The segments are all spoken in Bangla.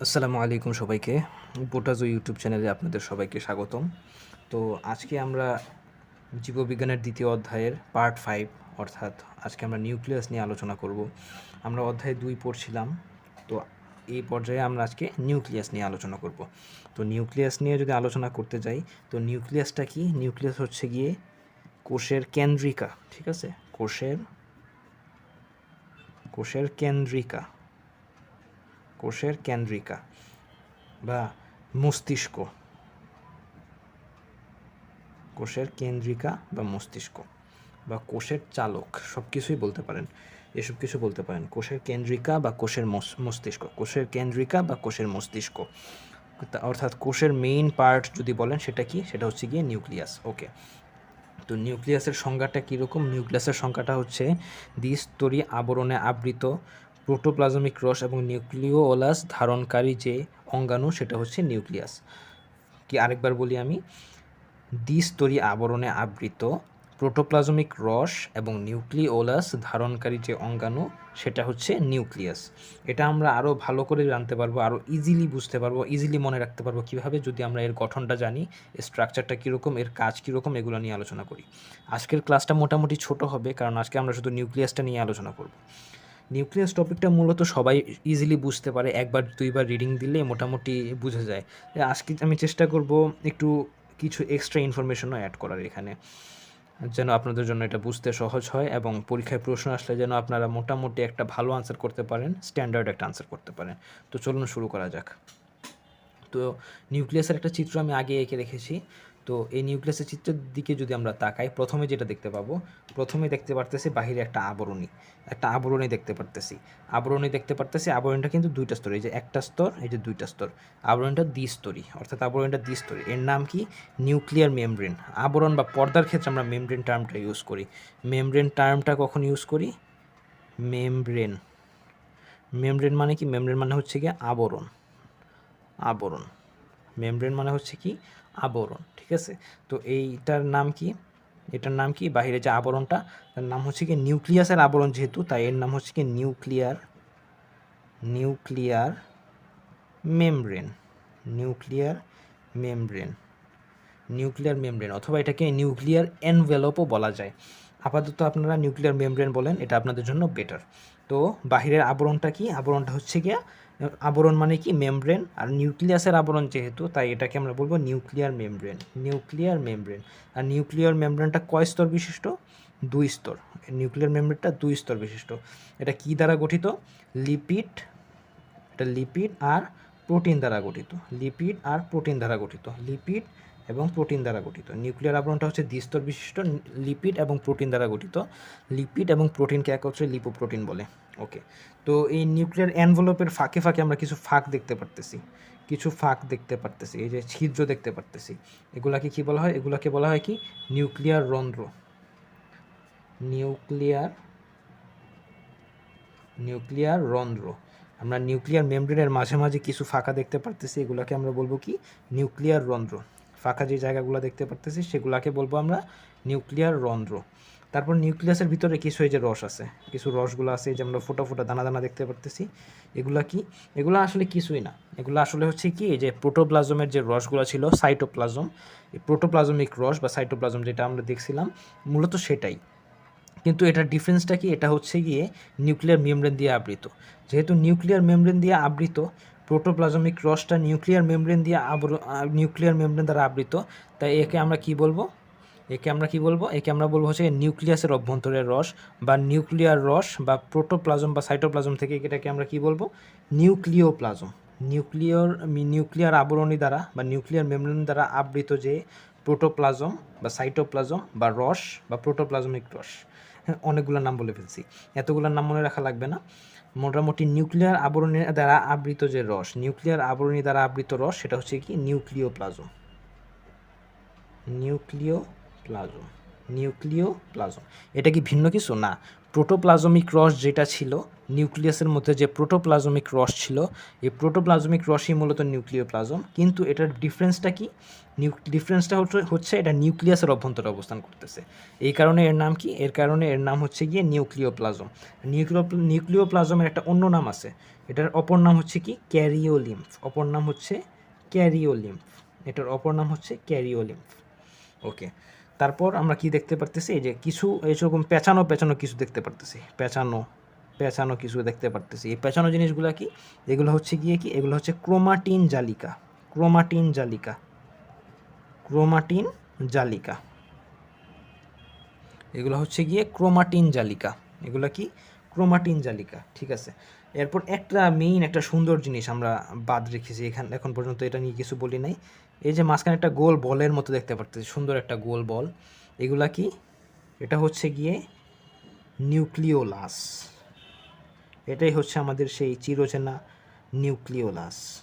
আসসালামু আলাইকুম সবাইকে। বোটাজো ইউটিউব চ্যানেলে আপনাদের সবাইকে স্বাগতম। তো আজকে আমরা জীববিজ্ঞানের দ্বিতীয় অধ্যায়ের পার্ট ফাইভ, অর্থাৎ আজকে আমরা নিউক্লিয়াস নিয়ে আলোচনা করব। আমরা অধ্যায় দুই পড়ছিলাম, তো এই পর্যায়ে আমরা আজকে নিউক্লিয়াস নিয়ে আলোচনা করব। তো নিউক্লিয়াস নিয়ে যদি আলোচনা করতে যাই, তো নিউক্লিয়াসটা কি? নিউক্লিয়াস হচ্ছে গিয়ে কোষের কেন্দ্রিকা, ঠিক আছে? কোষের কোষের কেন্দ্রিকা। কোষের কেন্দ্রিকা বা মস্তিষ্ক। কোষের কেন্দ্রিকা বা মস্তিষ্ক বা কোষের চালক সব কিছুই বলতে পারেন। এসব কিছু বলতে পারেন। কোষের কেন্দ্রিকা বা কোষের মস- মস্তিষ্ক। কোষের কেন্দ্রিকা বা কোষের মস্তিষ্ক। অর্থাৎ কোষের মেইন পার্ট যদি বলেন সেটা কি? সেটা হচ্ছে গিয়ে নিউক্লিয়াস ওকে তো নিউক্লিয়াসের সংজ্ঞাটা কীরকম? নিউক্লিয়াসের সংখ্যাটা হচ্ছে দ্বিস্তরী আবরণে আবৃত প্রোটোপ্লাজমিক রস এবং নিউক্লিওলাস ধারণকারী যে অঙ্গাণু, সেটা হচ্ছে নিউক্লিয়াস। কি আরেকবার বলি আমি? দ্বিস্তরী আবরণে আবৃত প্রোটোপ্লাজমিক রস এবং নিউক্লিওলাস ধারণকারী যে অঙ্গাণু, সেটা হচ্ছে নিউক্লিয়াস। এটা আমরা আরও ভালো করে জানতে পারব আরও ইজিলি বুঝতে পারব ইজিলি মনে রাখতে পারব কীভাবে যদি আমরা এর গঠনটা জানি স্ট্রাকচারটা কীরকম, এর কাজ কীরকম, এগুলো নিয়ে আলোচনা করি। আজকের ক্লাসটা মোটামুটি ছোট হবে, কারণ আজকে আমরা শুধু নিউক্লিয়াসটা নিয়ে আলোচনা করব। নিউক্লিয়াস টপিকটা মূলত সবাই ইজিলি বুঝতে পারে, একবার, দুইবার রিডিং দিলে মোটামুটি বুঝে যায়। আজকে আমি চেষ্টা করব একটু কিছু এক্সট্রা ইনফরমেশনও অ্যাড করার এখানে, যেন আপনাদের জন্য এটা বুঝতে সহজ হয় এবং পরীক্ষায় প্রশ্ন আসলে যেন আপনারা মোটামুটি একটা ভালো আনসার করতে পারেন স্ট্যান্ডার্ড একটা আনসার করতে পারেন। তো চলুন শুরু করা যাক। তো নিউক্লিয়াসের একটা চিত্র আমি আগে এঁকে রেখেছি। তো এই নিউক্লিয়াসের চিত্রের দিকে যদি আমরা তাকাই, প্রথমে যেটা দেখতে পাবো, প্রথমে দেখতে পারতেছি বাহিরে একটা আবরণী একটা আবরণী দেখতে পারতেছি। আবরণী দেখতে পারতেছি, আবরণীটা কিন্তু দুইটা স্তর, এই যে একটা স্তর, এই যে দুইটা স্তর। আবরণীটা দ্বিস্তরী, অর্থাৎ আবরণীটা দ্বিস্তরী। এর নাম কি? Nuclear membrane. আবরণ বা পর্দার ক্ষেত্রে আমরা মেমব্রেন টার্মটা ইউজ করি। মেমব্রেন টার্মটা কখন ইউজ করি? মেমব্রেন। মেমব্রেন মানে কি? মেমব্রেন মানে হচ্ছে কি আবরণ। আবরণ। মেমব্রেন মানে হচ্ছে কি? আবরণ, ঠিক আছে? তো এইটার নাম কি? এটার নাম কি? বাইরে যে আবরণটা, তার নাম হচ্ছে কি নিউক্লিয়াসের আবরণ যেহেতু, তাই এর নাম হচ্ছে কি nuclear nuclear membrane nuclear membrane nuclear membrane অথবা এটাকে নিউক্লিয়ার এনভেলপও বলা যায়। আপাতত আপনারা নিউক্লিয়ার মেমব্রেন বলেন, এটা আপনাদের জন্য বেটার। তো বাহিরের আবরণটা কি? আবরণটা হচ্ছে গিয়া আবরণ মানে কি? মেমব্রেন। আর নিউক্লিয়াসের আবরণ যেহেতু, তাই এটাকে আমরা বলব নিউক্লিয়ার মেমব্রেন। Nuclear membrane. আর নিউক্লিয়ার মেমব্রেনটা কয় স্তর বিশিষ্ট? দুই স্তর। নিউক্লিয়ার মেমব্রেনটা দুই স্তর বিশিষ্ট। এটা কি দ্বারা গঠিত? লিপিড, এটা লিপিড আর প্রোটিন দ্বারা গঠিত। লিপিড আর প্রোটিন দ্বারা গঠিত। লিপিড এবং প্রোটিন দ্বারা গঠিত। নিউক্লিয়ার আবরণটা হচ্ছে দ্বিস্তর বিশিষ্ট। লিপিড এবং প্রোটিন দ্বারা গঠিত। লিপিড এবং প্রোটিনকে এক হচ্ছে লিপোপ্রোটিন বলে। ওকে তো এই নিউক্লিয়ার অ্যানভেলপের ফাঁকে ফাঁকে আমরা কিছু ফাঁক দেখতে পারতেছি। কিছু ফাঁক দেখতে পারতেছি। এই যে ছিদ্র দেখতে পারতেছি। এগুলাকে কি বলা হয়? এগুলাকে বলা হয় কি? নিউক্লিয়ার রন্ধ্র নিউক্লিয়ার নিউক্লিয়ার রন্ধ্র আমরা নিউক্লিয়ার মেমব্রেনের মাঝে মাঝে কিছু ফাঁকা দেখতে পারতেছি। এগুলাকে আমরা বলব কি? নিউক্লিয়ার রন্ধ্র ফাঁকা যে জায়গাগুলো দেখতে পারতেছি, সেগুলাকে বলব আমরা নিউক্লিয়ার রন্ধ্র তারপর নিউক্লিয়াসের ভিতরে কিছু এই যে রস আছে, কিছু রসগুলো আছে যে আমরা ফোটা ফোটা দানা দানা দেখতে পারতেছি। এগুলা কি? এগুলো আসলে কিছুই না। এগুলো আসলে হচ্ছে কি, এই যে প্রোটোপ্লাজমের যে রসগুলো ছিল, সাইটোপ্লাজম, এই প্রোটোপ্লাজমিক রস বা সাইটোপ্লাজম যেটা আমরা দেখছিলাম, মূলত সেটাই। কিন্তু এটার ডিফারেন্সটা কি? এটা হচ্ছে গিয়ে নিউক্লিয়ার মেমব্রেন দিয়ে আবৃত। যেহেতু নিউক্লিয়ার মেমব্রেন দিয়ে আবৃত, প্রোটোপ্লাজমিক রসটা নিউক্লিয়ার মেমব্রেন দিয়ে আবর নিউক্লিয়ার মেমব্রেন দ্বারা আবৃত, তাই একে আমরা কি বলব? একে আমরা কি বলব? একে আমরা বলব হচ্ছে নিউক্লিয়াসের অভ্যন্তরের রস বা নিউক্লিয়ার রস বা প্রোটোপ্লাজম বা সাইটোপ্লাজম থেকে এটাকে আমরা কি বলব? নিউক্লিওপ্লাজম। নিউক্লিয়র নিউক্লিয়ার আবরণী দ্বারা বা নিউক্লিয়ার মেমব্রেন দ্বারা আবৃত যে প্রোটোপ্লাজম বা সাইটোপ্লাজম বা রস বা প্রোটোপ্লাজমিক রস। হ্যাঁ অনেকগুলো নাম বলে ফেলছি। এতগুলোর নাম মনে রাখা লাগবে না। মোটামুটি নিউক্লিয়ার আবরণী দ্বারা আবৃত যে রস, নিউক্লিয়ার আবরণী দ্বারা আবৃত রস, সেটা হচ্ছে কি? নিউক্লিওপ্লাজম। Nucleoplasm nucleoplasm. এটা কি ভিন্ন কিছু? না। প্রোটোপ্লাজমিক রস যেটা ছিল, নিউক্লিয়াসের মধ্যে যে প্রোটোপ্লাজমিক রস ছিল, এই প্রোটোপ্লাজমিক রসই মূলত নিউক্লিওপ্লাজম। কিন্তু এটার ডিফারেন্সটা কি? ডিফারেন্সটা হচ্ছে এটা নিউক্লিয়াসের অভ্যন্তরে অবস্থান করতেছে। এই কারণে এর নাম কি? এর কারণে এর নাম হচ্ছে গিয়ে নিউক্লিওপ্লাজম। নিউক্লিও নিউক্লিওপ্লাজমের একটা অন্য নাম আছে। এটার অপর নাম হচ্ছে কি? ক্যারিওলিম্ফ। অপর নাম হচ্ছে ক্যারিওলিম্ফ। এটার অপর নাম হচ্ছে ক্যারিওলিম্ফ। ওকে। তারপর আমরা কি দেখতে পারতেছি? এই যে কিছু এরকম পেঁচানো পেঁচানো কিছু দেখতে পারতেছি। পেঁচানো পেঁচানো কিছু দেখতে পারতেছি। এই পেঁচানো জিনিসগুলো কি? এগুলো হচ্ছে গিয়ে কি? এগুলো হচ্ছে ক্রোমাটিন জালিকা। ক্রোমাটিন জালিকা। ক্রোমাটিন জালিকা। এগুলো হচ্ছে গিয়ে ক্রোমাটিন জালিকা। এগুলো কি? ক্রোমাটিন জালিকা। ঠিক আছে। এরপর একটা মেইন একটা সুন্দর জিনিস আমরা বাদ রেখেছি। এখান, এখন পর্যন্ত এটা নিয়ে কিছু বলি নাই। এই যে মাঝখানে একটা গোল বলের মতো দেখতে পারতেছি, সুন্দর একটা গোল বল। এগুলা কি? এটা হচ্ছে গিয়ে নিউক্লিওলাস। এটাই হচ্ছে আমাদের সেই চিরচেনা নিউক্লিওলাস।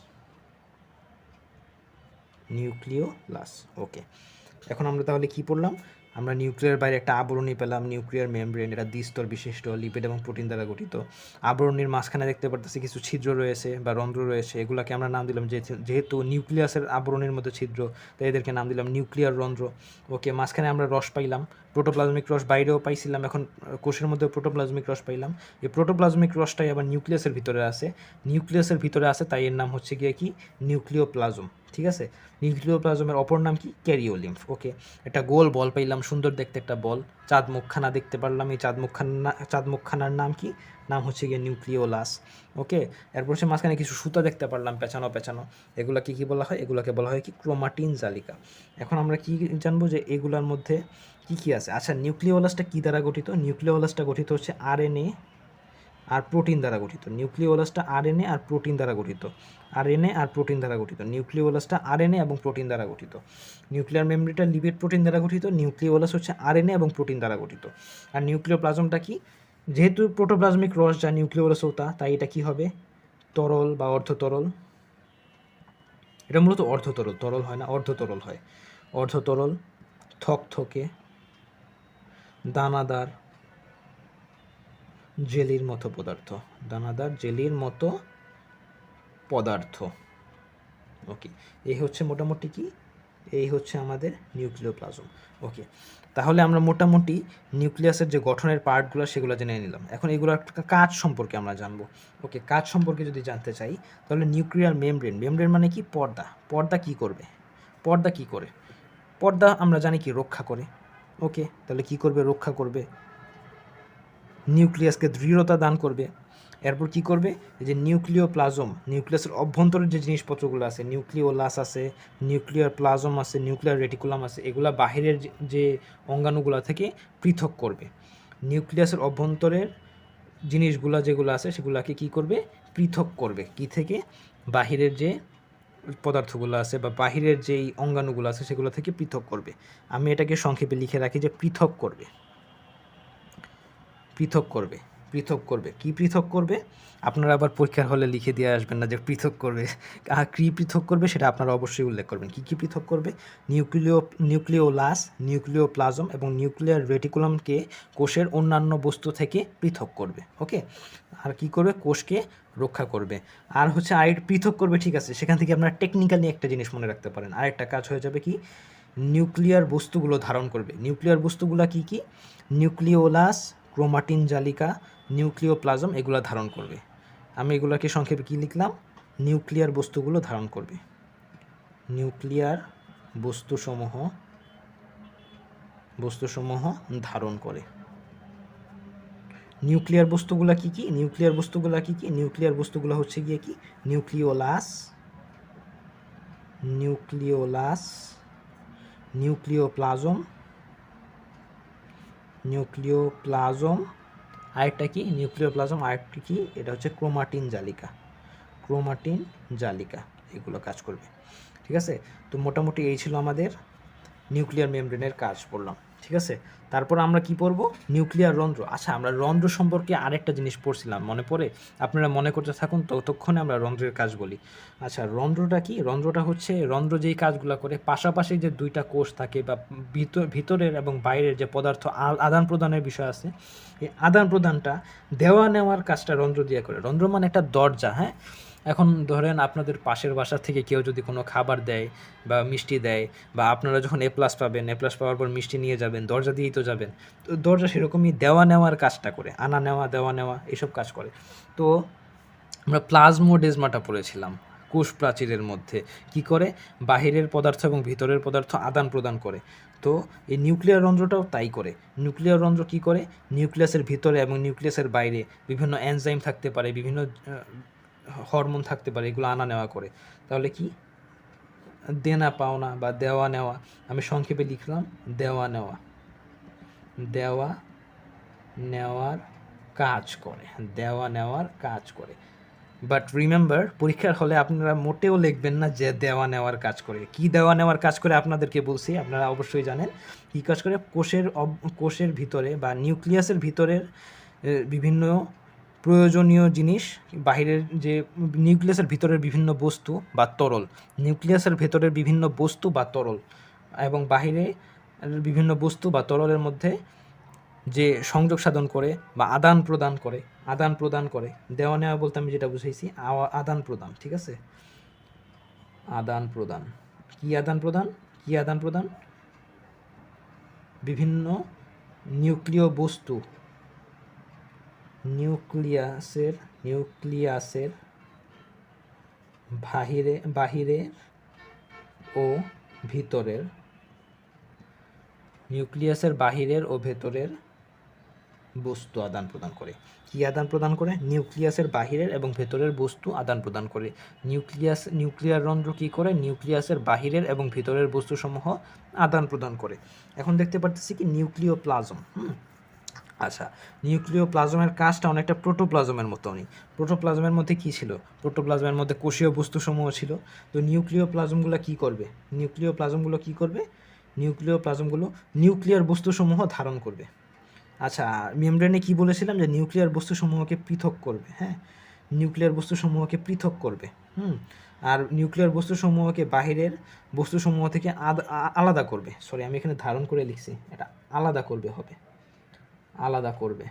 নিউক্লিওলাস, ওকে। এখন আমরা তাহলে কি পড়লাম? আমরা নিউক্লিয়ার বাইরে একটা আবরণী পেলাম, নিউক্লিয়ার মেমব্রেন, এটা দ্বিস্তর বিশিষ্ট লিপিড এবং প্রোটিন দ্বারা গঠিত। আবরণীর মাঝখানে দেখতে পারতেছি কিছু ছিদ্র রয়েছে বা রন্ধ্র রয়েছে, এগুলাকে আমরা নাম দিলাম যেহেতু নিউক্লিয়াসের আবরণীর মধ্যে ছিদ্র, তাই এদেরকে নাম দিলাম নিউক্লিয়ার রন্ধ্র। ওকে, মাঝখানে আমরা রস পাইলাম প্রোটোপ্লাজমিক রস বাইরেও পাইছিলাম, এখন কোষের মধ্যে প্রোটোপ্লাজমিক রস পাইলাম। এই প্রোটোপ্লাজমিক রসটাই আবার নিউক্লিয়াসের ভিতরে আছে। নিউক্লিয়াসের ভিতরে আছে, তাই এর নাম হচ্ছে গিয়ে কি? নিউক্লিওপ্লাজম, ঠিক আছে? নিউক্লিওপ্লাজমের অপর নাম কি? ক্যারিওলিম্ফ, ওকে? একটা গোল বল পাইলাম সুন্দর দেখতে একটা বল। চাঁদ মুখখানা দেখতে পারলাম এই চাঁদ মুখখানা চাঁদ মুখখানার নাম কি? নাম হচ্ছে গিয়ে নিউক্লিওলাস। ওকে? এরপর সে মাঝখানে কিছু সুতা দেখতে পারলাম পেঁচানো পেঁচানো এগুলোকে কি বলা হয়? এগুলোকে বলা হয় কি? ক্রোমাটিন জালিকা। এখন আমরা কি জানব যে এগুলোর মধ্যে কি কি আছে? আচ্ছা নিউক্লিওলাসটা কী দ্বারা গঠিত? নিউক্লিওলাসটা গঠিত হচ্ছে আরএনএ আর প্রোটিন দ্বারা গঠিত। নিউক্লিওলাসটা আরএনএ আর প্রোটিন দ্বারা গঠিত। আরএনএ আর প্রোটিন দ্বারা গঠিত। নিউক্লিওলাসটা আরএনএ এবং প্রোটিন দ্বারা গঠিত। নিউক্লিয়ার মেমরিটা লিপিড প্রোটিন দ্বারা গঠিত, নিউক্লিওলাস হচ্ছে আরএনএ এবং প্রোটিন দ্বারা গঠিত। আর নিউক্লিওপ্লাজমটা কি? যেহেতু প্রোটোপ্লাজমিক রস যা নিউক্লিওলাস ওটা তাই এটা কি হবে? তরল বা অর্ধ তরল এটা মূলত অর্ধ তরল হয় না অর্ধ তরল হয়। অর্ধ তরল থকথকে, দানাদার জেলির মতো পদার্থ। দানাদার জেলির মতো পদার্থ। ওকে, এই হচ্ছে মোটামুটি কি? এই হচ্ছে আমাদের নিউক্লিওপ্লাজম। ওকে, তাহলে আমরা মোটামুটি নিউক্লিয়াসের যে গঠনের পার্টগুলো, সেগুলো জেনে নিলাম। এখন এগুলোর কাজ সম্পর্কে আমরা জানব। ওকে, কাজ সম্পর্কে যদি জানতে চাই, তাহলে নিউক্লিয়ার মেমব্রেন। মেমব্রেন মানে কি? পর্দা। পর্দা কি করবে? পর্দা কি করে? পর্দা আমরা জানি কি? রক্ষা করে। ওকে, তাহলে কি করবে? রক্ষা করবে। নিউক্লিয়াসকে দৃঢ়তা দান করবে। এরপর কি করবে? এই যে নিউক্লিও প্লাজম নিউক্লিয়াসের অভ্যন্তরের যে জিনিসপত্রগুলো আছে, নিউক্লিওলাস আছে, নিউক্লিয়ার প্লাজম আছে, নিউক্লিয়ার রেটিকুলাম আছে, এগুলা বাহিরের যে অঙ্গাণুগুলো থেকে পৃথক করবে। নিউক্লিয়াসের অভ্যন্তরের জিনিসগুলা যেগুলো আছে, সেগুলোকে কি করবে? পৃথক করবে। কি থেকে? বাহিরের যে পদার্থগুলো আছে বা বাহিরের যেই অঙ্গাণুগুলো আছে, সেগুলো থেকে পৃথক করবে। আমি এটাকে সংক্ষেপে লিখে রাখি যে পৃথক করবে। পৃথক করবে পৃথক করবে। কি পৃথক করবে? আপনারা আবার পরীক্ষার হলে লিখে দিয়ে আসবেন না যে পৃথক করবে। আর কী পৃথক করবে সেটা আপনারা অবশ্যই উল্লেখ করবেন। কী কী পৃথক করবে? নিউক্লিও নিউক্লিওলাস, নিউক্লিওপ্লাজম এবং নিউক্লিয়ার রেটিকুলামকে কোষের অন্যান্য বস্তু থেকে পৃথক করবে, ওকে? আর কি করবে? কোষকে রক্ষা করবে। আর হচ্ছে আরেকটা পৃথক করবে, ঠিক আছে, সেখান থেকে আপনারা টেকনিক্যালি একটা জিনিস মনে রাখতে পারেন। আরেকটা কাজ হয়ে যাবে কি? নিউক্লিয়ার বস্তুগুলো ধারণ করবে। নিউক্লিয়ার বস্তুগুলো কি কি? নিউক্লিওলাস ক্রোমাটিন জালিকা, নিউক্লিওপ্লাজম এগুলো ধারণ করবে। আমি এগুলোকে সংক্ষেপে কী লিখলাম? নিউক্লিয়ার বস্তুগুলো ধারণ করবে। নিউক্লিয়ার বস্তুসমূহ বস্তুসমূহ ধারণ করে। নিউক্লিয়ার বস্তুগুলো কি কি? নিউক্লিয়ার বস্তুগুলো কি কি? নিউক্লিয়ার বস্তুগুলো হচ্ছে গিয়ে কি? নিউক্লিওলাস নিউক্লিওলাস, নিউক্লিওপ্লাজম নিউক্লিওপ্লাজম, আরেকটা কি? নিউক্লিওপ্লাজম, আরেকটি কি? এটা হচ্ছে ক্রোমাটিন জালিকা। ক্রোমাটিন জালিকা, এগুলো কাজ করবে। ঠিক আছে? তো মোটামুটি এই ছিল আমাদের নিউক্লিয়ার মেমব্রেনের কাজ পড়লাম ঠিক আছে? তারপর আমরা কি পড়ব? নিউক্লিয়ার রন্ধ্র। আচ্ছা আমরা রন্ধ্র সম্পর্কে আরেকটা জিনিস পড়ছিলাম, মনে পড়ে? আপনারা মনে করতে থাকুন, ততক্ষণে আমরা রন্ধ্রের কাজ বলি। আচ্ছা রন্ধ্রটা কি? রন্ধ্রটা হচ্ছে, রন্ধ্র যেই কাজগুলো করে, পাশাপাশি যে দুইটা কোষ থাকে বা ভিতর ভিতরের এবং বাইরের যে পদার্থ আদান প্রদানের বিষয় আছে, এই আদান প্রদানটা দেওয়া নেওয়ার কাজটা রন্ধ্র দিয়ে করে। রন্ধ্র মানে একটা দরজা হ্যাঁ? এখন ধরেন আপনাদের পাশের বাসা থেকে কেউ যদি কোনো খাবার দেয় বা মিষ্টি দেয় বা আপনারা যখন এ প্লাস পাবেন এ প্লাস পাওয়ার পর মিষ্টি নিয়ে যাবেন, দরজা দিয়েই তো যাবেন, তো দরজা সেরকমই দেওয়া নেওয়ার কাজটা করে, আনা নেওয়া, দেওয়া নেওয়া এসব কাজ করে। তো আমরা প্লাজমোডেজমাটা পড়েছিলাম কোষ প্রাচীরের মধ্যে। কি করে? বাহিরের পদার্থ এবং ভিতরের পদার্থ আদান প্রদান করে। তো এই নিউক্লিয়ার রন্ধ্রটাও তাই করে। নিউক্লিয়ার রন্ধ্র কি করে? নিউক্লিয়াসের ভিতরে এবং নিউক্লিয়াসের বাইরে বিভিন্ন এনজাইম থাকতে পারে, বিভিন্ন হরমোন থাকতে পারে, এগুলো আনা নেওয়া করে। তাহলে কি? দেনা পাওনা বা দেওয়া নেওয়া। আমি সংক্ষেপে লিখলাম, দেওয়া নেওয়া। দেওয়া নেওয়ার কাজ করে, দেওয়া নেওয়ার কাজ করে। বাট রিমেম্বার পরীক্ষার হলে আপনারা মোটেও লিখবেন না যে দেওয়া নেওয়ার কাজ করে। কি দেওয়া নেওয়ার কাজ করে আপনাদেরকে বলছি, আপনারা অবশ্যই জানেন। কী কাজ করে? কোষের কোষের ভিতরে বা নিউক্লিয়াসের ভিতরের বিভিন্ন প্রয়োজনীয় জিনিস, বাহিরের যে নিউক্লিয়াসের ভিতরের বিভিন্ন বস্তু বা তরল, নিউক্লিয়াসের ভেতরের বিভিন্ন বস্তু বা তরল এবং বাহিরে বিভিন্ন বস্তু বা তরলের মধ্যে যে সংযোগ সাধন করে বা আদান প্রদান করে, আদান প্রদান করে, দেওয়া নেওয়া বলতে আমি যেটা বুঝাইছি আদান প্রদান, ঠিক আছে? আদান প্রদান। কি আদান প্রদান? কি আদান প্রদান? বিভিন্ন নিউক্লিয় বস্তু নিউক্লিয়াসের নিউক্লিয়াসের বাহিরে বাহিরে ও ভিতরের, নিউক্লিয়াসের বাহিরের ও ভেতরের বস্তু আদান প্রদান করে। কি আদান প্রদান করে? নিউক্লিয়াসের বাহিরের এবং ভেতরের বস্তু আদান প্রদান করে। নিউক্লিয়াস, নিউক্লিয়ার রন্ধ্র কী করে? নিউক্লিয়াসের বাহিরের এবং ভিতরের বস্তুসমূহ আদান প্রদান করে। এখন দেখতে পারতেছি কি নিউক্লিয় প্লাজম হুম? আচ্ছা নিউক্লিয় প্লাজমের কাজটা অনেকটা প্রোটোপ্লাজমের মতনই প্রোটোপ্লাজমের মধ্যে কি ছিল? প্রোটোপ্লাজমের মধ্যে কোষীয় বস্তুসমূহ ছিল। তো নিউক্লিয় প্লাজমগুলো কি করবে? নিউক্লিয় প্লাজমগুলো কি করবে? নিউক্লিয় প্লাজমগুলো নিউক্লিয়ার বস্তুসমূহ ধারণ করবে। আচ্ছা মেমব্রেনে কি বলেছিলাম যে নিউক্লিয়ার বস্তুসমূহকে পৃথক করবে? হ্যাঁ নিউক্লিয়ার বস্তুসমূহকে পৃথক করবে। হুম, আর নিউক্লিয়ার বস্তুসমূহকে বাহিরের বস্তুসমূহ থেকে আলাদা করবে। সরি, আমি এখানে ধারণ করে লিখছি। এটা আলাদা করবে, হবে। আলাদা করবে।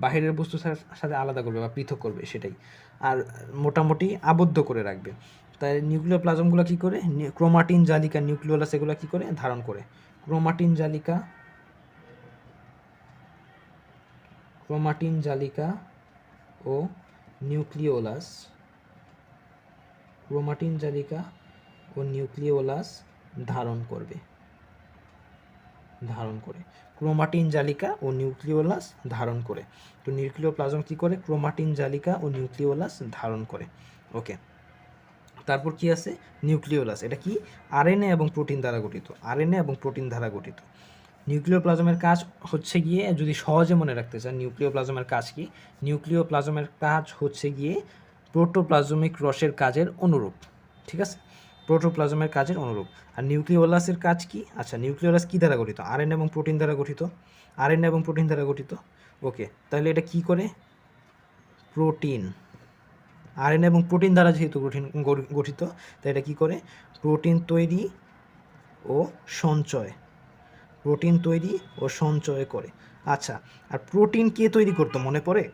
বাহিরের বস্তু সাথে আলাদা করবে বা পৃথক করবে সেটাই। আর মোটামুটি আবদ্ধ করে রাখবে। তাই নিউক্লিয়ার প্লাজমগুলো কী করে? ক্রোমাটিন জালিকা নিউক্লিওলাস এগুলো কী করে? ধারণ করে। ক্রোমাটিন জালিকা ক্রোমাটিন জালিকা ও নিউক্লিওলাস ক্রোমাটিন জালিকা ও নিউক্লিওলাস ধারণ করবে। ধারণ করে। ক্রোমাটিন জালিকা ও নিউক্লিওলাস ধারণ করে। তো নিউক্লিওপ্লাজম কী করে? ক্রোমাটিন জালিকা ও নিউক্লিওলাস ধারণ করে। ওকে। তারপর কি আছে? নিউক্লিওলাস। এটা কি? আরএনএ এবং প্রোটিন দ্বারা গঠিত। আরএনএ এবং প্রোটিন দ্বারা গঠিত। নিউক্লিওপ্লাজমের কাজ হচ্ছে গিয়ে, যদি সহজে মনে রাখতে চান, নিউক্লিওপ্লাজমের কাজ কি? নিউক্লিওপ্লাজমের কাজ হচ্ছে গিয়ে প্রোটোপ্লাজমিক রসের কাজের অনুরূপ। ঠিক আছে? প্রোটোপ্লাজমের কাজের অনুরূপ। আর নিউক্লিওলাসের কাজ কি? আচ্ছা নিউক্লিওলাস কী দ্বারা গঠিত? আরএনএ এবং প্রোটিন দ্বারা গঠিত। আরএনএ এবং প্রোটিন দ্বারা গঠিত। ওকে তাহলে এটা কি করে? প্রোটিন আরএনএ এবং প্রোটিন দ্বারা যেহেতু গঠিন গঠিত তাই এটা কী করে? প্রোটিন তৈরি ও সঞ্চয়। প্রোটিন তৈরি ও সঞ্চয় করে। আচ্ছা আর প্রোটিন কে তৈরি করতো, মনে পড়ে?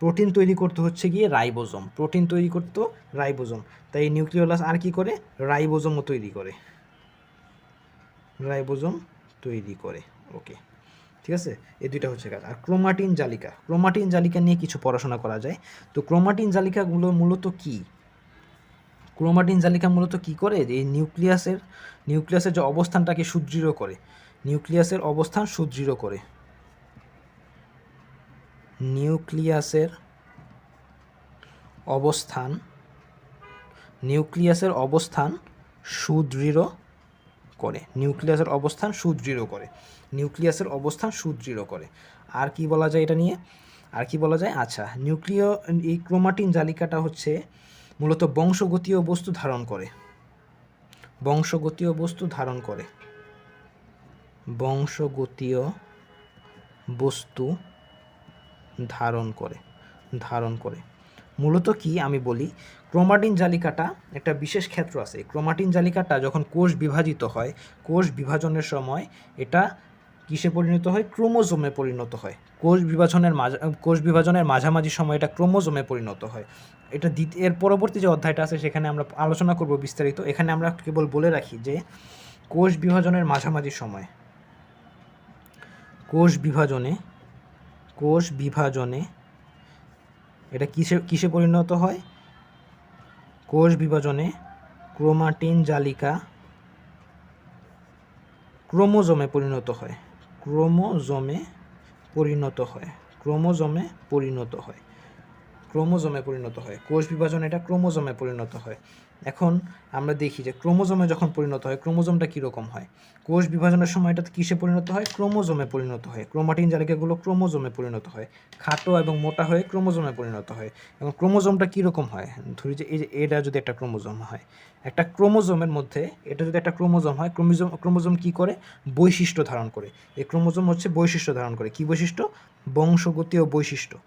প্রোটিন তৈরি করতে হচ্ছে গিয়ে রাইবোজোম। প্রোটিন তৈরি করতো রাইবোজোম। তাই এই নিউক্লিওলাস আর কি করে? রাইবোজমও তৈরি করে। রাইবোজোম তৈরি করে। ওকে। ঠিক আছে? এই দুইটা হচ্ছে কাজ। আর ক্রোমাটিন জালিকা। ক্রোমাটিন জালিকা নিয়ে কিছু পড়াশোনা করা যায়। তো ক্রোমাটিন জালিকাগুলো মূলত কি? ক্রোমাটিন জালিকা মূলত কি করে? এই নিউক্লিয়াসের নিউক্লিয়াসের যে অবস্থানটাকে সুদৃঢ় করে। নিউক্লিয়াসের অবস্থান সুদৃঢ় করে। নিউক্লিয়াসের অবস্থান নিউক্লিয়াসের অবস্থান সুদৃঢ় করে, নিউক্লিয়াসের অবস্থান সুদৃঢ় করে, নিউক্লিয়াসের অবস্থান সুদৃঢ় করে। আর কি বলা যায় এটা নিয়ে? আর কি বলা যায়? আচ্ছা নিউক্লিয়, এই ক্রোমাটিন জালিকাটা হচ্ছে মূলত বংশগতীয় বস্তু ধারণ করে। বংশগতীয় বস্তু ধারণ করে। বংশগতীয় বস্তু ধারণ করে ধারণ করে। মূলত কি আমি বলি, ক্রোমাটিন জালিকাটা একটা বিশেষ ক্ষেত্র আছে। ক্রোমাটিন জালিকাটা যখন কোষ বিভাজিত হয়, কোষ বিভাজনের সময় এটা কিসে পরিণত হয়? ক্রোমোজোমে পরিণত হয়। কোষ বিভাজনের মাঝা, কোষ বিভাজনের মাঝামাঝি সময় এটা ক্রোমোজোমে পরিণত হয়। এটা দ্বিতীয় এর পরবর্তী যে অধ্যায়টা আছে, সেখানে আমরা আলোচনা করব বিস্তারিত। এখানে আমরা কেবল বলে রাখি যে, কোষ বিভাজনের মাঝামাঝি সময়, কোষ বিভাজনে কোষ বিভাজনে, এটা কিসে কিসে পরিণত হয়? কোষ বিভাজনে ক্রোমাটিন জালিকা ক্রোমোজোমে পরিণত হয়। ক্রোমোজোমে পরিণত হয়। ক্রোমোজোমে পরিণত হয়। ক্রোমোজোমে পরিণত হয়। কোষ বিভাজন এটা ক্রোমোজোমে পরিণত হয়। এখন আমরা দেখি যে ক্রোমোজোমে যখন পরিণত হয়, ক্রোমোজোমটা কীরকম হয়? কোষ বিভাজনের সময় এটা কিসে পরিণত হয়? ক্রোমোজোমে পরিণত হয়। ক্রোমাটিন জালিকাগুলো ক্রোমোজোমে পরিণত হয়। খাটো এবং মোটা হয়ে ক্রোমোজোমে পরিণত হয়। এবং ক্রোমোজোমটা কীরকম হয়? ধরি যে এই যে এটা যদি একটা ক্রোমোজোম হয়, একটা ক্রোমোজোমের মধ্যে এটা যদি একটা ক্রোমোজোম হয়, ক্রোমোজোম ক্রোমোজোম কী করে? বৈশিষ্ট্য ধারণ করে। এই ক্রোমোজোম হচ্ছে বৈশিষ্ট্য ধারণ করে। কী বৈশিষ্ট্য? বংশগতীয় বৈশিষ্ট্য।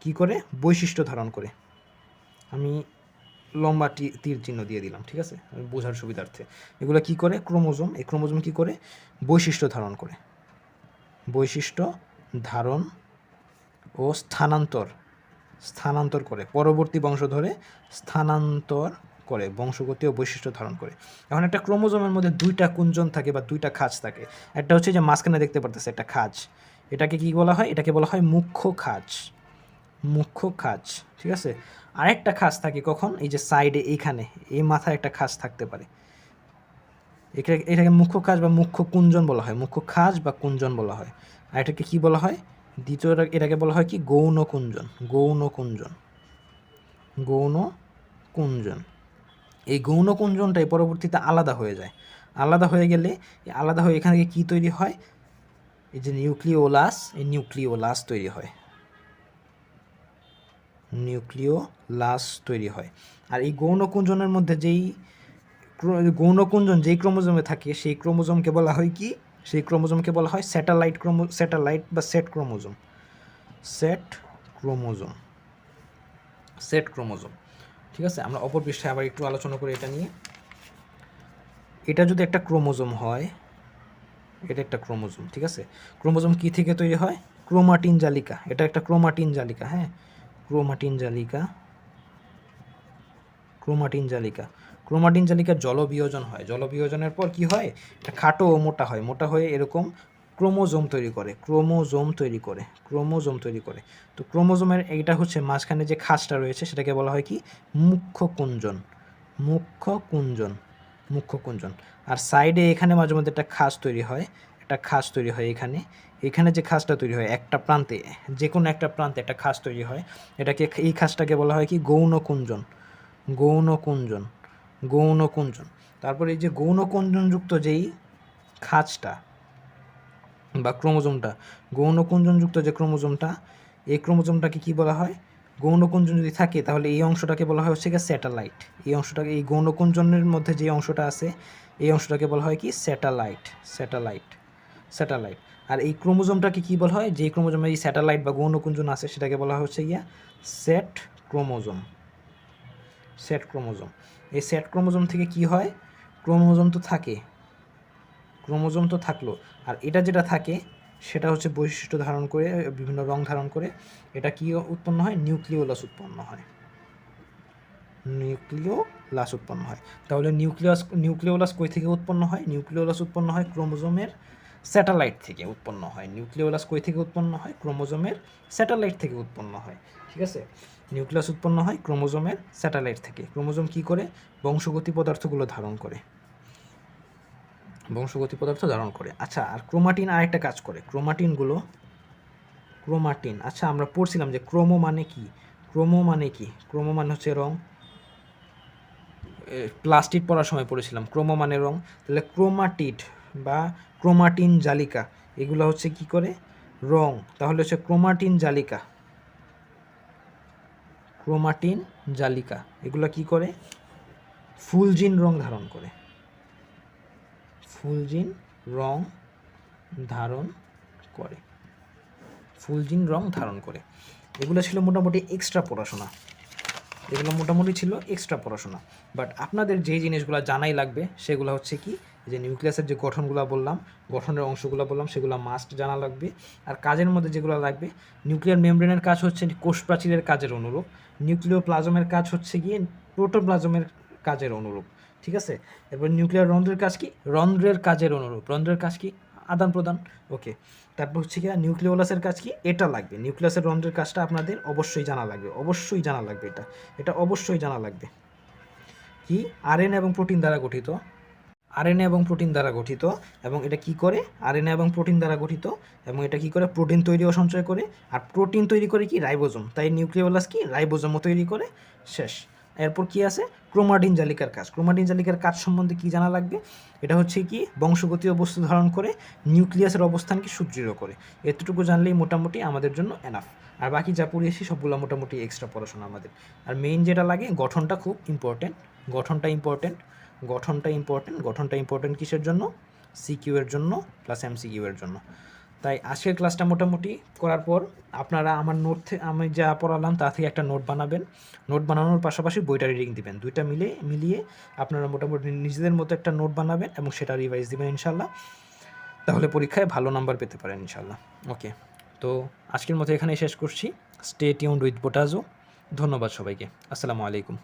কী করে? বৈশিষ্ট্য ধারণ করে। আমি লম্বা তীর চিহ্ন দিয়ে দিলাম, ঠিক আছে? বোঝার সুবিধার্থে। এগুলো কি করে? ক্রোমোজোম। এই ক্রোমোজোম কি করে? বৈশিষ্ট্য ধারণ করে। বৈশিষ্ট্য ধারণ ও স্থানান্তর। স্থানান্তর করে। পরবর্তী বংশ ধরে স্থানান্তর করে। বংশগতীয় বৈশিষ্ট্য ধারণ করে। এখন একটা ক্রোমোজোমের মধ্যে দুইটা কুঞ্জন থাকে বা দুইটা খাঁজ থাকে। একটা হচ্ছে যে মাঝখানে দেখতে পারতেছে একটা খাঁজ। এটাকে কি বলা হয়? এটাকে বলা হয় মুখ্য খাঁজ। মুখ্য খাঁজ ঠিক আছে? আরেকটা খাঁজ থাকে কখন? এই যে সাইডে এইখানে, এই মাথায় একটা খাঁজ থাকতে পারে। এটাকে এটাকে মুখ্য খাঁজ বা মুখ্য কুঞ্জন বলা হয়। মুখ্য খাঁজ বা কুঞ্জন বলা হয়। আর এটাকে কি বলা হয়? দ্বিতীয়টা এটাকে বলা হয় কি? গৌণ কুঞ্জন। গৌণ কুঞ্জন। গৌণ কুঞ্জন। এই গৌণ কুঞ্জনটাই পরবর্তীতে আলাদা হয়ে যায়। আলাদা হয়ে গেলে আলাদা হয়ে এখান থেকে কী তৈরি হয়? এই যে নিউক্লিওলাস, এই নিউক্লিওলাস তৈরি হয়। নিউক্লিওলাস তৈরি হয়। আর এই গৌণকুঞ্জনের মধ্যে যেই গৌণকুঞ্জন যেই ক্রোমোজোমে থাকে, সেই ক্রোমোজোমকে বলা হয় কি? সেই ক্রোমোজোমকে বলা হয় স্যাটেলাইট ক্রোমো, স্যাটেলাইট বা set chromosome. Set chromosome. Set chromosome. ঠিক আছে? আমরা অপর পৃষ্ঠায় আবার একটু আলোচনা করি এটা নিয়ে। এটা যদি একটা ক্রোমোজোম হয়, এটা একটা ক্রোমোজোম, ঠিক আছে? ক্রোমোজোম কি থেকে তৈরি হয়? ক্রোমাটিন জালিকা। এটা একটা ক্রোমাটিন জালিকা হ্যাঁ? ক্রোমাটিন জালিকা। ক্রোমাটিন জালিকা। ক্রোমাটিন জালিকার জলবিয়োজন হয়। জলবিয়োজনের পর কি হয়? এটা খাটো ও মোটা হয়। মোটা হয়ে এরকম ক্রোমোজোম তৈরি করে। ক্রোমোজোম তৈরি করে। ক্রোমোজোম তৈরি করে। তো ক্রোমোজোমের এইটা হচ্ছে মাঝখানে যে খাঁজটা রয়েছে, সেটাকে বলা হয় কি? মুখ্য কুঞ্জন মুখ্য কুঞ্জন মুখ্য কুঞ্জন আর সাইডে এখানে মাঝে মধ্যে একটা খাঁজ তৈরি হয়। একটা খাঁজ তৈরি হয় এখানে। এখানে যে খাঁজটা তৈরি হয়, একটা প্রান্তে যে কোনো একটা প্রান্তে একটা খাঁজ তৈরি হয়। এটাকে এই খাঁজটাকে বলা হয় কি? গৌণ কুঞ্জন গৌণ কুঞ্জন গৌণ কুঞ্জন তারপরে এই যে গৌণ কুঞ্জনযুক্ত যেই খাঁজটা বা ক্রোমোজোমটা গৌণ কুঞ্জনযুক্ত যে ক্রোমোজোমটা, এই ক্রোমোজোমটাকে কি বলা হয়? গৌণকুঞ্জন যদি থাকে, তাহলে এই অংশটাকে বলা হয় হচ্ছে গিয়ে স্যাটেলাইট। এই অংশটাকে, এই গৌণকুঞ্জনের মধ্যে যে অংশটা আছে, এই অংশটাকে বলা হয় কি? স্যাটেলাইট। স্যাটেলাইট। স্যাটেলাইট। আর এই ক্রোমোজোমটাকে কি বলা হয়? যে ক্রোমোজোমে এই স্যাটেলাইট বা গৌণকুঞ্জন আছে, সেটাকে বলা হচ্ছে গিয়া সেট ক্রোমোজোম। Set chromosome. এই সেট ক্রোমোজোম থেকে কি হয়? ক্রোমোজোম তো থাকে। ক্রোমোজোম তো থাকল। আর এটা যেটা থাকে, সেটা হচ্ছে বৈশিষ্ট্য ধারণ করে, বিভিন্ন রং ধারণ করে, এটা কি উৎপন্ন হয়? নিউক্লিওলাস উৎপন্ন হয়। নিউক্লিওলাস উৎপন্ন হয়। তাহলে নিউক্লিয়াস নিউক্লিওলাস কই থেকে উৎপন্ন হয়? নিউক্লিওলাস উৎপন্ন হয় ক্রোমোজোমের স্যাটেলাইট থেকে উৎপন্ন হয়। নিউক্লিওলাস কই থেকে উৎপন্ন হয়? ক্রোমোজোমের স্যাটেলাইট থেকে উৎপন্ন হয়। ঠিক আছে? নিউক্লিয়াস উৎপন্ন হয় ক্রোমোজোমের স্যাটেলাইট থেকে। ক্রোমোজোম কি করে? বংশগতি পদার্থগুলো ধারণ করে। বংশগতি পদার্থ ধারণ করে। আচ্ছা আর ক্রোমাটিন আরেকটা কাজ করে। ক্রোমাটিনগুলো, ক্রোমাটিন আচ্ছা আমরা পড়ছিলাম যে ক্রোমো মানে কি? ক্রোমো মানে কি? ক্রোমো মানে হচ্ছে রং। প্লাস্টিক পড়ার সময় পড়েছিলাম। ক্রোমো মানে রং। তাহলে ক্রোমাটিড বা ক্রোমাটিন জালিকা। এগুলো হচ্ছে কি করে? রং। তাহলে হচ্ছে ক্রোমাটিন জালিকা। ক্রোমাটিন জালিকা। এগুলো কি করে? ফুলজিন রং ধারণ করে। ফুলজিন রং ধারণ করে। ফুলজিন রং ধারণ করে। এগুলো ছিল মোটামুটি এক্সট্রা পড়াশোনা। এগুলো মোটামুটি ছিল এক্সট্রা পড়াশোনা। বাট আপনাদের যেই জিনিসগুলো জানাই লাগবে, সেগুলো হচ্ছে কি? যে নিউক্লিয়াসের যে গঠনগুলো বললাম, গঠনের অংশগুলো বললাম, সেগুলো মাস্ট জানা লাগবে। আর কাজের মধ্যে যেগুলো লাগবে নিউক্লিয়ার মেমব্রেনের কাজ হচ্ছে কোষ প্রাচীরের কাজের অনুরূপ নিউক্লিয় প্লাজমের কাজ হচ্ছে গিয়ে প্রোটোপ্লাজমের কাজের অনুরূপ, ঠিক আছে? এরপর নিউক্লিয়ার রন্ধ্রের কাজ কি? রন্ধ্রের কাজের অনুরূপ। রন্ধ্রের কাজ কি? আদান প্রদান, ওকে। তারপর হচ্ছে কি নিউক্লিওলাসের কাজ কি? এটা লাগবে। নিউক্লিয়াসের রন্ধ্রের কাজটা আপনাদের অবশ্যই জানা লাগবে, অবশ্যই জানা লাগবে এটা। এটা অবশ্যই জানা লাগবে। কি? আরএনএ এবং প্রোটিন দ্বারা গঠিত। আরএনএ এবং প্রোটিন দ্বারা গঠিত এবং এটা কি করে? আরএনএ এবং প্রোটিন দ্বারা গঠিত এবং এটা কি করে? প্রোটিন তৈরি ও সঞ্চয় করে। আর প্রোটিন তৈরি করে কি? রাইবোজোম। তাই নিউক্লিওলাস কি? রাইবোজোমও তৈরি করে। শেষ। এরপর কি আছে? ক্রোমাটিন জালিকার কাজ। ক্রোমাটিন জালিকার কাজ সম্বন্ধে কি জানা লাগবে? এটা হচ্ছে কি? বংশগতীয় বস্তু ধারণ করে নিউক্লিয়াসের অবস্থানকে সুদৃঢ় করে। এতটুকু জানলেই মোটামুটি আমাদের জন্য এনাফ আর বাকি যা পড়িয়েছি সবগুলো মোটামুটি এক্সট্রা পড়াশোনা আমাদের। আর মেইন যেটা লাগে, গঠনটা খুব ইম্পর্টেন্ট গঠনটা ইম্পর্টেন্ট গঠনটা ইম্পর্টেন্ট গঠনটা ইম্পর্টেন্ট কিসের জন্য? সিকিউ এর জন্য প্লাস এমসিকিউ এর জন্য। তাই আজকের ক্লাসটা মোটামুটি করার পর আপনারা আমার নোট থেকে আমি যা পড়ালাম তা থেকে একটা নোট বানাবেন। নোট বানানোর পাশাপাশি বইটা রিডিং দিবেন। দুইটা মিলে মিলিয়ে আপনারা মোটামুটি নিজেদের মতো একটা নোট বানাবেন এবং সেটা রিভাইজ দিবেন ইনশাল্লাহ তাহলে পরীক্ষায় ভালো নাম্বার পেতে পারেন ইনশাল্লাহ ওকে তো আজকের মতো এখানে শেষ করছি। স্টে টিউন্ড উইথ পোটাজো ধন্যবাদ সবাইকে। আসসালামু আলাইকুম।